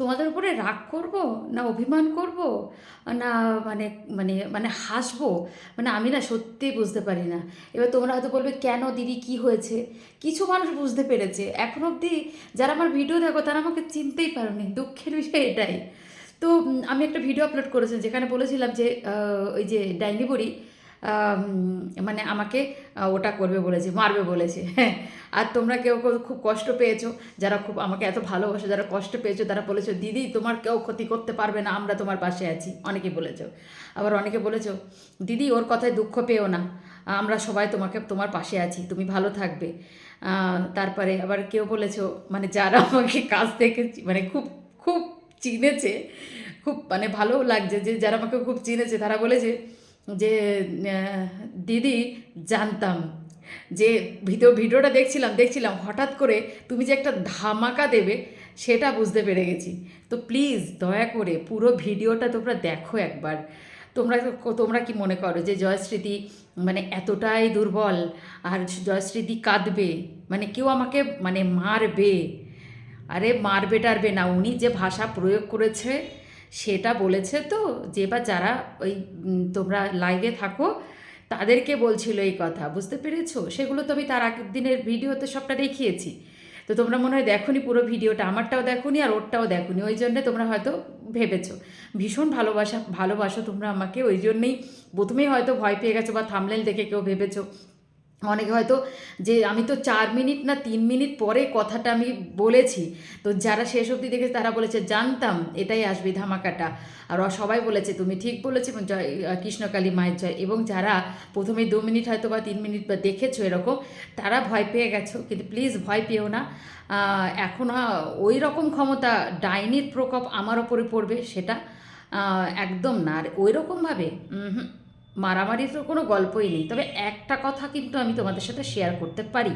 তোমাদের উপরে রাগ করব না অভিমান করব? না মানে মানে মানে হাসবো? মানে আমি না সত্যিই বুঝতে পারি না। এবার তোমরা হয়তো বলবে, কেন দিদি, কি হয়েছে? কিছু মানুষ বুঝতে পেরেছে। এখন অবধি যারা আমার ভিডিও দেখো, তারা আমাকে চিনতেই পারোনি। দুঃখের বিষয় এটাই। তো আমি একটা ভিডিও আপলোড করেছি যেখানে বলেছিলাম যে ওই যে ডাইনি বুড়ি মানে আমাকে ওটা করবে বলেছে, মারবে বলেছে। হ্যাঁ আর তোমরা কেউ কেউ খুব কষ্ট পেয়েছ, যারা খুব আমাকে এত ভালোবাসো, যারা কষ্ট পেয়েছ, তারা বলেছ, দিদি, তোমার কেউ ক্ষতি করতে পারবে না, আমরা তোমার পাশে আছি। অনেকে বলেছ। আবার অনেকে বলেছ, দিদি, ওর কথায় দুঃখ পেও না, আমরা সবাই তোমাকে, তোমার পাশে আছি, তুমি ভালো থাকবে। তারপরে আবার কেউ বলেছ মানে যারা আমাকে কাজ থেকে মানে খুব খুব চিনেছে, খুব মানে ভালো লাগছে যে, যারা আমাকে খুব চিনেছে, তারা বলেছে যে দিদি, জানতাম যে, ভিডিও, ভিডিওটা দেখছিলাম দেখছিলাম, হঠাৎ করে তুমি যে একটা ধামাকা দেবে, সেটা বুঝতে পেরে গেছি। তো প্লিজ দয়া করে পুরো ভিডিওটা তোমরা দেখো একবার। তোমরা তোমরা কি মনে করো যে জয়স্মৃতি মানে এতটাই দুর্বল আর জয়স্মৃতি কাঁদবে? মানে কেউ আমাকে মানে মারবে? আরে মারবে টারবে না, উনি যে ভাষা প্রয়োগ করেছে সেটা বলেছে তো, যে বা যারা ওই তোমরা লাইভে থাকো, তাদেরকে বলছিল এই কথা, বুঝতে পেরেছ? সেগুলো তো আমি তার আগের দিনের ভিডিওতে সবটা দেখিয়েছি। তো তোমরা মনে হয় দেখোনি পুরো ভিডিওটা, আমারটাও দেখোনি আর ওরটাও দেখোনি, ওই জন্যে তোমরা হয়তো ভেবেছো। ভীষণ ভালোবাসা, ভালোবাসো তোমরা আমাকে, ওই জন্যেই প্রথমেই হয়তো ভয় পেয়ে গেছো বা থামলেন দেখে কেউ ভেবেছো। অনেকে হয়তো যে আমি তো চার মিনিট না তিন মিনিট পরে কথাটা আমি বলেছি, তো যারা শেষ অবধি দেখেছে তারা বলেছে, জানতাম, এটাই আসবে ধামাকাটা। আর সবাই বলেছে, তুমি ঠিক বলেছে, এবং জয় কৃষ্ণকালী মায়ের জয়। এবং যারা প্রথমে দু মিনিট হয়তো বা তিন মিনিট বা দেখেছ এরকম, তারা ভয় পেয়ে গেছো, কিন্তু প্লিজ ভয় পেও না। এখন ওই রকম ক্ষমতা ডাইনির প্রকোপ আমার ওপরে পড়বে, সেটা একদম না। আর ওই রকমভাবে উম মারামারির তো কোনো গল্পই নেই। তবে একটা কথা কিন্তু আমি তোমাদের সাথে শেয়ার করতে পারি।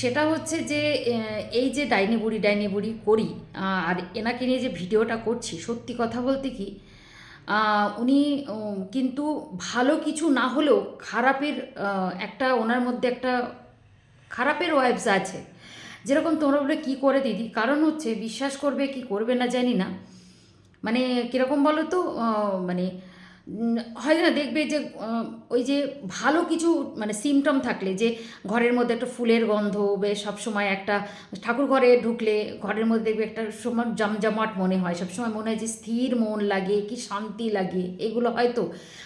সেটা হচ্ছে যে এই যে ডাইনি বুড়ি ডাইনি বুড়ি করি আর এনাকে নিয়ে যে ভিডিওটা করছি, সত্যি কথা বলতে কি উনি কিন্তু ভালো কিছু না হলেও খারাপের একটা ওনার মধ্যে একটা খারাপের ওয়াইবস আছে। যেরকম তোমরা বলে কী করে দিদি? কারণ হচ্ছে, বিশ্বাস করবে কি করবে না জানি না। মানে কীরকম বলো তো মানে হয় না, দেখবে যে ওই যে ভালো কিছু মানে সিমটম থাকলে, যে ঘরের মধ্যে একটা ফুলের গন্ধ বে, সবসময় একটা ঠাকুর ঘরে ঢুকলে ঘরের মধ্যে দেখবে একটা সময় জমজমাট মনে হয়। সবসময় মনে হয় যে স্থির মন লাগে, কি শান্তি লাগে, এগুলো হয়তো।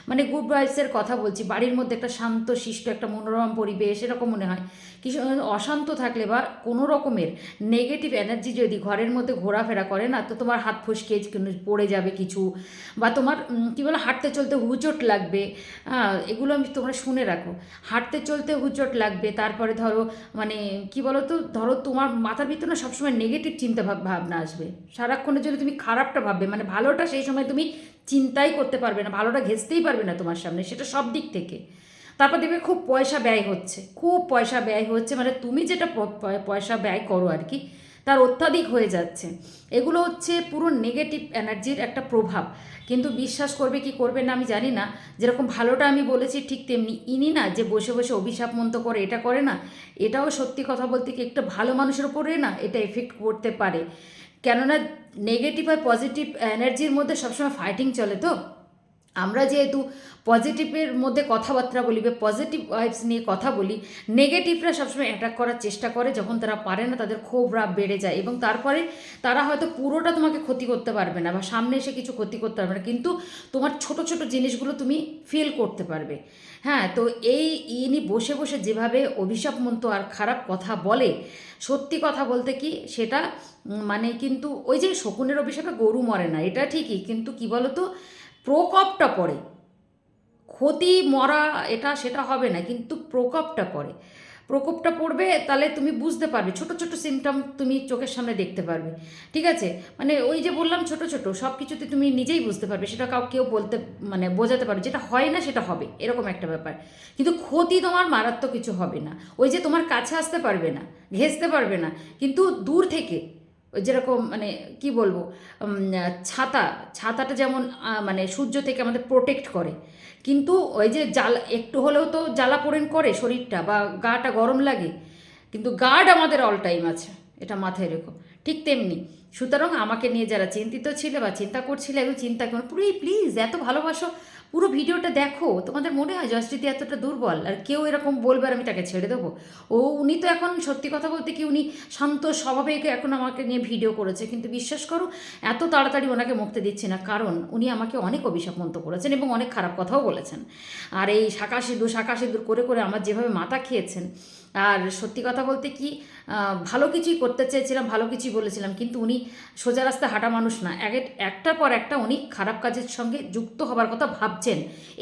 মানে গুড ভাইবসের কথা বলছি, বাড়ির মধ্যে একটা শান্ত, শিষ্ট, একটা মনোরম পরিবেশ, এরকম মনে হয়। কিছু অশান্ত থাকলে বা কোনো রকমের নেগেটিভ এনার্জি যদি ঘরের মধ্যে ঘোরাফেরা করে না, তো তোমার হাত ফসকে পড়ে যাবে কিছু, বা তোমার কী বলো, হাঁটতে চলতে হুচট লাগবে। হ্যাঁ এগুলো আমি তোমরা শুনে রাখো। হাঁটতে চলতে হুচট লাগবে, তারপরে ধরো মানে কি বলো তো ধরো, তোমার মাথার ভিতরে না সবসময় নেগেটিভ চিন্তা ভাব, ভাবনা আসবে। সারাক্ষণের জন্য তুমি খারাপটা ভাববে। মানে ভালোটা সেই সময় তুমি চিন্তাই করতে পারবে না, ভালোটা ঘেঁচতেই পারবে না তোমার সামনে, সেটা সব দিক থেকে। তারপর দেখবে খুব পয়সা ব্যয় হচ্ছে। খুব পয়সা ব্যয় হচ্ছে মানে তুমি যেটা পয়সা ব্যয় করো আর কি তার অত্যাধিক হয়ে যাচ্ছে। এগুলো হচ্ছে পুরো নেগেটিভ এনার্জির একটা প্রভাব। কিন্তু বিশ্বাস করবে কি করবে না আমি জানি না। যেরকম ভালোটা আমি বলেছি ঠিক তেমনি ইনি না যে বসে বসে অভিশাপ মন্ত করে এটা করে না, এটাও সত্যি কথা বলতে কি একটা ভালো মানুষের উপরে না এটা এফেক্ট করতে পারে। কেননা নেগেটিভ আর পজিটিভ এনার্জির মধ্যে সবসময় ফাইটিং চলে তো। আমরা যেহেতু পজিটিভের মধ্যে কথাবার্তা বলি বা পজিটিভ ওয়াইবস নিয়ে কথা বলি নেগেটিভরা সবসময় অ্যাটাক করার চেষ্টা করে যখন তারা পারে না তাদের ক্ষোভ রাগ বেড়ে যায় এবং তারপরে তারা হয়তো পুরোটা তোমাকে ক্ষতি করতে পারবে না বা সামনে এসে কিছু ক্ষতি করতে পারবে না, কিন্তু তোমার ছোট ছোট জিনিসগুলো তুমি ফিল করতে পারবে। হ্যাঁ তো এই ইনি বসে বসে যেভাবে অভিশাপ মন্ত আর খারাপ কথা বলে, সত্যি কথা বলতে কি সেটা মানে কিন্তু ওই যে শকুনের অভিশাপে গরু মরে না, এটা ঠিকই, কিন্তু কি বলতো? প্রকোপটা পড়ে। ক্ষতি, মরা, এটা, সেটা হবে না, কিন্তু প্রকোপটা পড়ে। প্রকোপটা পড়বে, তাহলে তুমি বুঝতে পারবে, ছোট ছোট সিমটম তুমি চোখের সামনে দেখতে পারবে। ঠিক আছে? মানে ওই যে বললাম ছোট ছোট, সব কিছুতে তুমি নিজেই বুঝতে পারবে, সেটা কাউ, কেউ বলতে মানে বোঝাতে পারবে, যেটা হয় না, সেটা হবে, এরকম একটা ব্যাপার। কিন্তু ক্ষতি তোমার মারাত্মক কিছু হবে না। ওই যে তোমার কাছে আসতে পারবে না, ঘেঁচতে পারবে না, কিন্তু দূর থেকে যেরকম মানে কি বলব ছাতা, ছাতাটা যেমন মানে সূর্য থেকে আমাদের প্রোটেক্ট করে। কিন্তু ওই যে জ্বালা, একটু হলেও তো জ্বালা পোড়েন করে শরীরটা বা গাটা গরম লাগে, কিন্তু গার্ড আমাদের অল টাইম আছে, এটা মাথায় রেখো। ঠিক তেমনি সুতরাং আমাকে নিয়ে যারা চিন্তিত ছিল বা চিন্তা করছিলে, একদম চিন্তা করো। পুরো প্লিজ এত ভালোবাসো, পুরো ভিডিওটা দেখো, তোমাদের মনে হয় জয়শ্রীতি এতটা দুর্বল? আর কেউ এরকম বলবে আর আমি তাকে ছেড়ে দেবো? ও, উনি তো এখন সত্যি কথা বলতে কি উনি শান্ত স্বভাবে এখন আমাকে নিয়ে ভিডিও করেছে। কিন্তু বিশ্বাস করো, এত তাড়াতাড়ি ওনাকে মুক্তি দিচ্ছি না। কারণ উনি আমাকে অনেক অভিশাপমন্ত করেছেন এবং অনেক খারাপ কথাও বলেছেন। আর এই শাঁকা সিঁদুর শাঁকা সিঁদুর করে করে আমার যেভাবে মাথা খেয়েছেন, আর সত্যি কথা বলতে কি ভালো কিছুই করতে চেয়েছিলাম, ভালো কিছুই বলেছিলাম, কিন্তু উনি সোজা রাস্তায় হাঁটা মানুষ না। এক একটার পর একটা উনি খারাপ কাজের সঙ্গে যুক্ত হবার কথা ভাবছেন।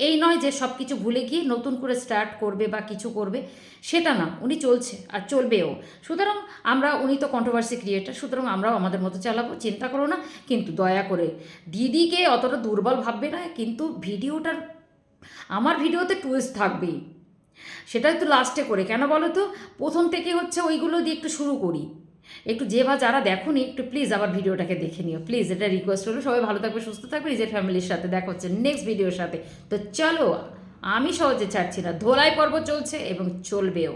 এই নয় যে সব কিছু ভুলে গিয়ে নতুন করে স্টার্ট করবে বা কিছু করবে, সেটা না। উনি চলছে আর চলবেও। সুতরাং আমরা, উনি তো কন্ট্রোভার্সি ক্রিয়েটার সুতরাং আমরাও আমাদের মতো চালাবো, চিন্তা করো না। কিন্তু দয়া করে, দিদিকে অতটা দুর্বল ভাববে না, কিন্তু ভিডিওটার, আমার ভিডিওতে টুইস্ট থাকবেই। সেটা একটু লাস্টে করে। কেন বলো তো? প্রথম থেকে হচ্ছে ওইগুলো দিয়ে একটু শুরু করি। একটু যে বা যারা দেখো নি একটু প্লিজ আবার ভিডিওটাকে দেখে নিও। প্লিজ এটা রিকোয়েস্ট হলো সবাই ভালো থাকবে, সুস্থ থাকবে, নিজের ফ্যামিলির সাথে দেখা হচ্ছে নেক্সট ভিডিওর সাথে। তো চলো, আমি সহজে ছাড়ছি না। ধোলাই পর্ব চলছে এবং চলবেও।